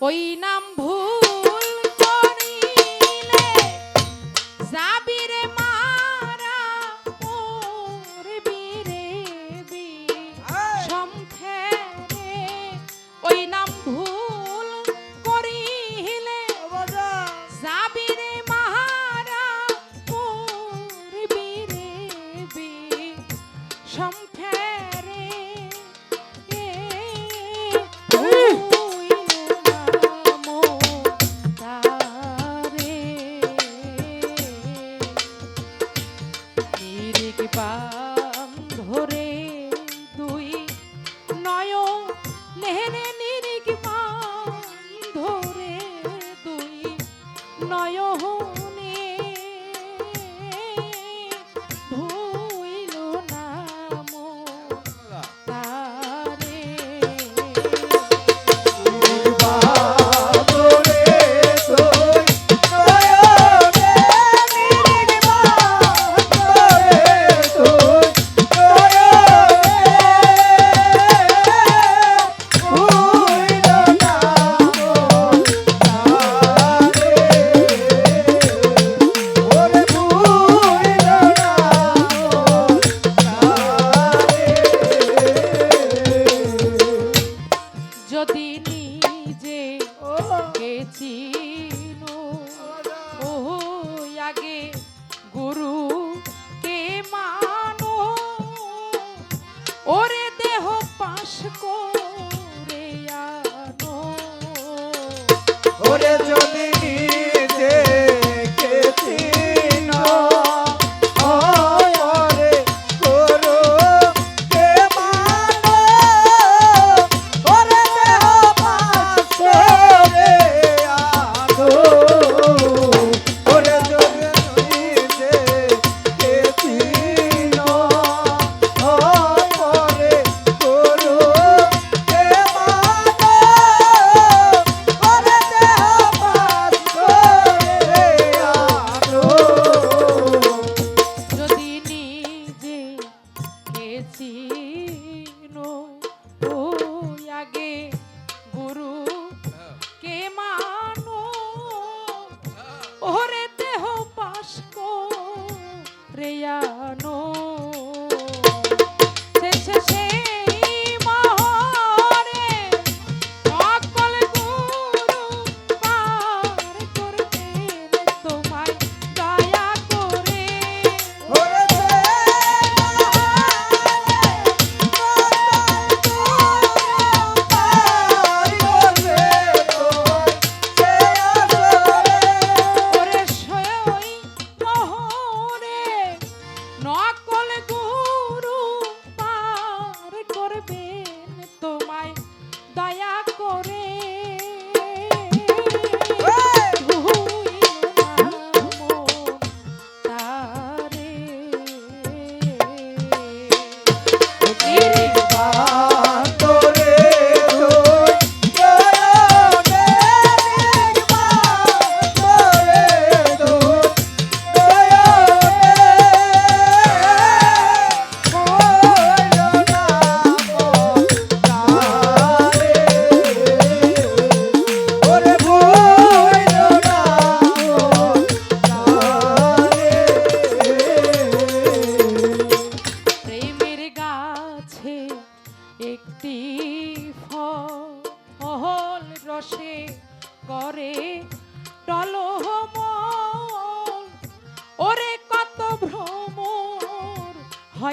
ওই নাম ভূ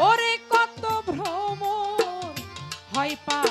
ওরে কত ভ্রমণ হয় পা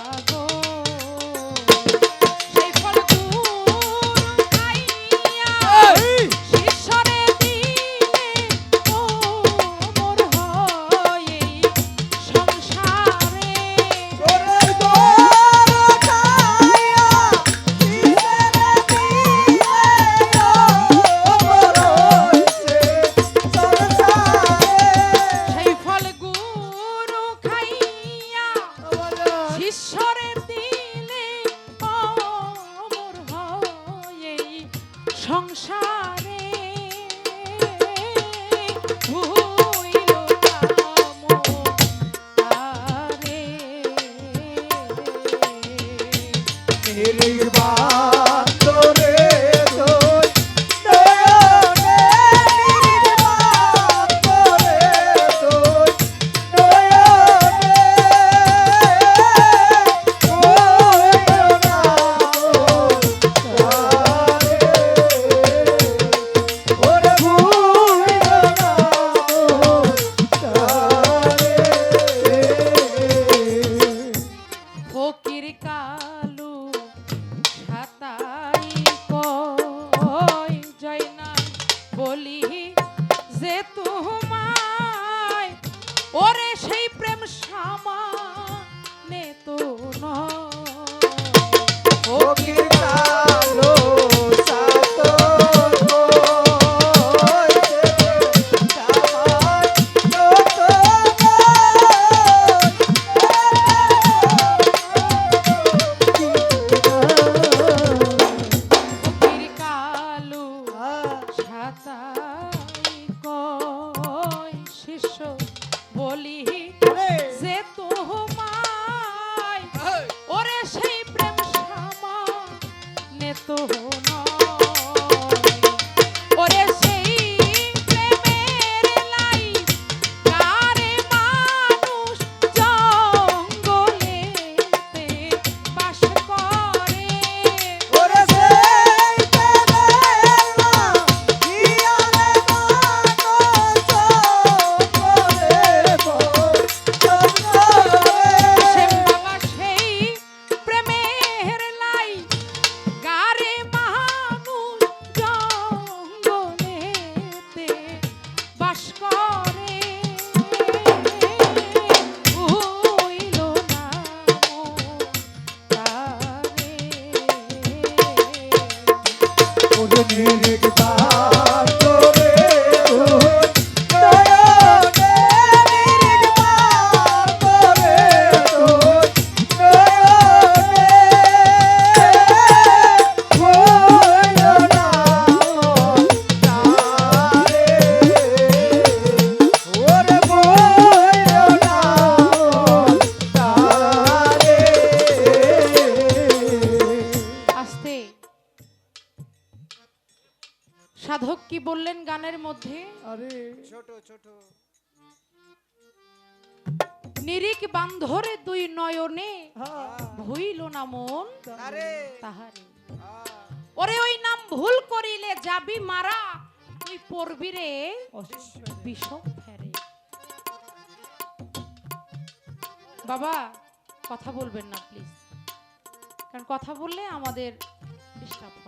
তো নয়। কি গানের মধ্যে আরে। ছোট ছোট। নিরিক বান্ধরে দুই নয়নে হ্যাঁ। ভুইল না মন তাহারে। ওরে ওই নাম ভুল করিলে যাবি মারা তুই পড়বি রে বিষম ফেরে। বাবা কথা বলবেন না প্লিজ কারণ কথা বললে আমাদের ডিস্টার্ব হয়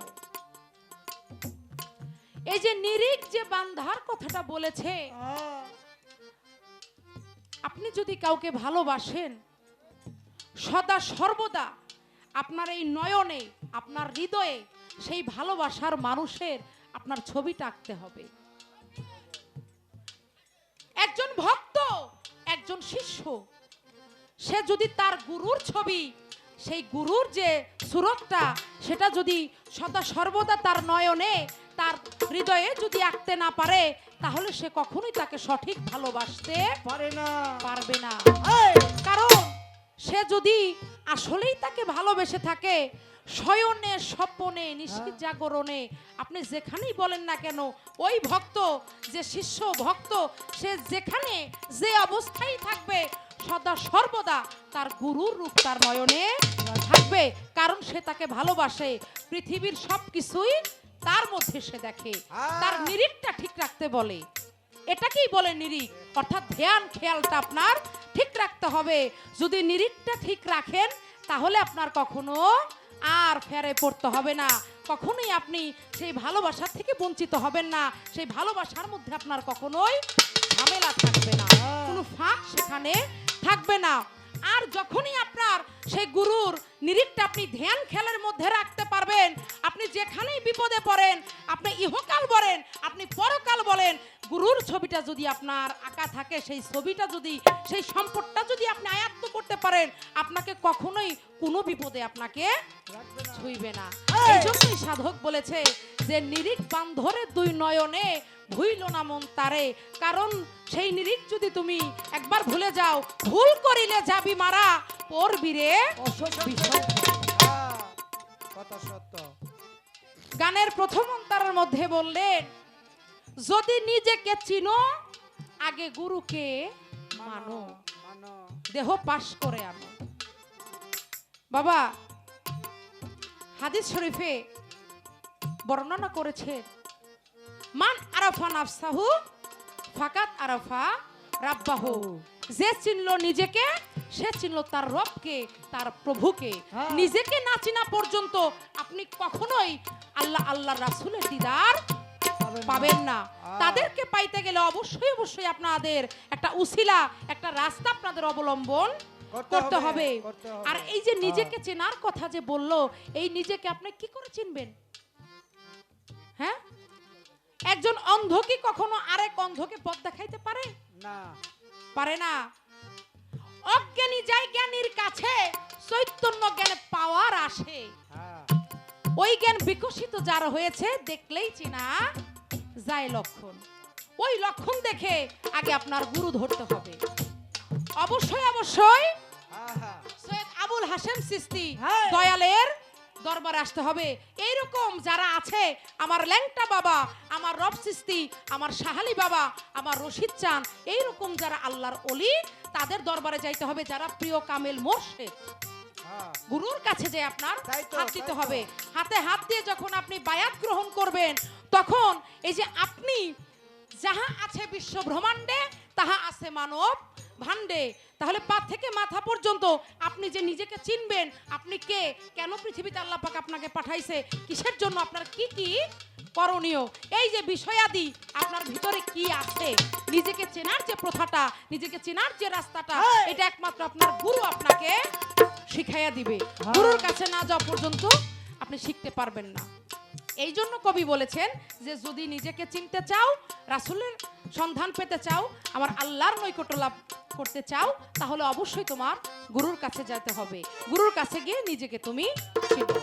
এই যে নিরিক যে বান্ধার কথাটা বলেছে, আপনি যদি কাউকে ভালোবাসেন, সদা সর্বদা আপনার এই নয়নে, আপনার হৃদয়ে সেই ভালোবাসার মানুষের আপনার ছবিটা আঁকতে হবে। একজন ভক্ত, একজন শিষ্য, সে যদি তার গুরুর ছবি, সেই গুরুর যে সুরতটা, সেটা যদি সদা সর্বদা তার নয়নে তার হৃদয়ে যদি আঁকতে না পারে তাহলে সে কখনোই তাকে সঠিক ভালোবাসতে পারে না। পারবে না। কারণ সে যদি আসলেই তাকে ভালোবেসে থাকে শয়নে স্বপনে নিশিত জাগরণে আপনি যেখানেই বলেন না কেন ওই ভক্ত যে শিষ্য ভক্ত সে যেখানে যে অবস্থায় থাকবে সদা সর্বদা তার গুরুর রূপ তার নয়নে থাকবে। কারণ সে তাকে ভালোবাসে। পৃথিবীর সব কিছুই তার মধ্যে সে দেখে তার নিরিখটা ঠিক রাখতে বলে। এটাকেই বলে নিরিখ। অর্থাৎ ধ্যান খেয়ালটা আপনার ঠিক রাখতে হবে। যদি নিরিখটা ঠিক রাখেন তাহলে আপনার কখনো আর ফেরে পড়তে হবে না। কখনোই আপনি সেই ভালোবাসার থেকে বঞ্চিত হবেন না। সেই ভালোবাসার মধ্যে আপনার কখনোই ঝামেলা থাকবে না। কোনো ফাঁক সেখানে থাকবে না। আর যখনই আপনার সেই গুরুর নিরিখটা আপনি ধ্যান খেলার মধ্যে রাখতে পারবেন। আপনি যেখানেই বিপদে পড়েন আপনি ইহকাল বলেন আপনি পরকাল বলেন গুরুর ছবিটা যদি আপনার আঁকা থাকে সেই ছবিটা যদি সেই সম্পদটা যদি আপনি আয়ত্ত করতে পারেন আপনাকে কখনোই কোনো বিপদে আপনাকে ছুঁইবে না। এই জন্যই সাধক বলেছে যে নিরিখ বান্ধরে দুই নয়নে ভুইল না মন তারে। কারণ সেই নিরিখ যদি তুমি একবার ভুলে যাও ভুল করিলে যাবি মারা। পড়বি রে গানের প্রথম অন্তরের মধ্যে বললেন যদি নিজেকে চিনো আগে গুরুকে মানো মানো। দেহ পাশ করে আনো। বাবা হাদিস শরীফে বর্ণনা করেছে মান আরাফা নাফসাহু ফাকাত আরাফা রাব্বাহু যে চিনল নিজেকে সে চিনল তার রবকে তার প্রভুকে হ্যাঁ। নিজেকে না চিনা পর্যন্ত আপনি কখনোই আল্লাহ আল্লাহ রাসূলের দিদার পাবেন না। আহ। তাদেরকে পাইতে গেলে অবশ্যই অবশ্যই আপনাদের একটা উসিলা একটা রাস্তা আপনাদের অবলম্বন করতে হবে, হবে করতে হবে। আর এই যে নিজেকে চেনার কথা যে বলল এই নিজেকে আপনি কি করে চিনবেন হ্যাঁ একজন অন্ধ কি কখনো আরেক অন্ধকে পথ দেখাইতে পারে? না। পারে না। অজ্ঞানী যাই জ্ঞানীর কাছে চৈতন্য জ্ঞানে পাওয়ার আসে। হ্যাঁ। ওই জ্ঞান বিকশিত যার হয়েছে দেখলেই চিনা যায় লক্ষণ। ওই লক্ষণ দেখে আগে আপনার গুরু ধরতে হবে। অবশ্যই অবশ্যই হ্যাঁ হ্যাঁ। সৈয়দ আবুল হাসেম সিস্তি। দয়ালের দরবারে আসতে হবে। এইরকম যারা আছে আমার ল্যাংটা বাবা আমার রব সিস্তি আমার সাহালি বাবা আমার রশিদ চান এইরকম যারা আল্লাহর অলি তাদের দরবারে যাইতে হবে। যারা প্রিয় কামেল মোর্শেদ হ্যাঁ। গুরুর কাছে যে আপনার হাত দিতে হবে। হাতে হাত দিয়ে যখন আপনি বায়াত গ্রহণ করবেন তখন এই যে আপনি যাহা আছে বিশ্ব ব্রহ্মাণ্ডে তাহা আছে মানব ভাণ্ডে তাহলে পা থেকে মাথা পর্যন্ত আপনি যে নিজেকে চিনবেন আপনি কে? কেন পৃথিবীতে আল্লাহ পাক আপনাকে পাঠাইছে? কিসের জন্য আপনার কি কি করণীয়? এই যে বিষয়াদি আপনার ভিতরে কি আছে? নিজেকে চেনার যে প্রথাটা নিজেকে চেনার যে রাস্তাটা। এটা একমাত্র আপনার গুরু আপনাকে শিখাইয়া দিবে। হ্যাঁ। গুরুর কাছে না যাওয়া পর্যন্ত আপনি শিখতে পারবেন না। এই জন্য কবি বলেছেন যে যদি নিজেকে চিনতে চাও রাসুলের সন্ধান পেতে চাও আমার আল্লাহর নৈকট্য লাভ করতে চাও, তাহলে অবশ্যই তোমার গুরুর কাছে যেতে হবে। গুরুর কাছে গিয়ে নিজেকে তুমি চিনো।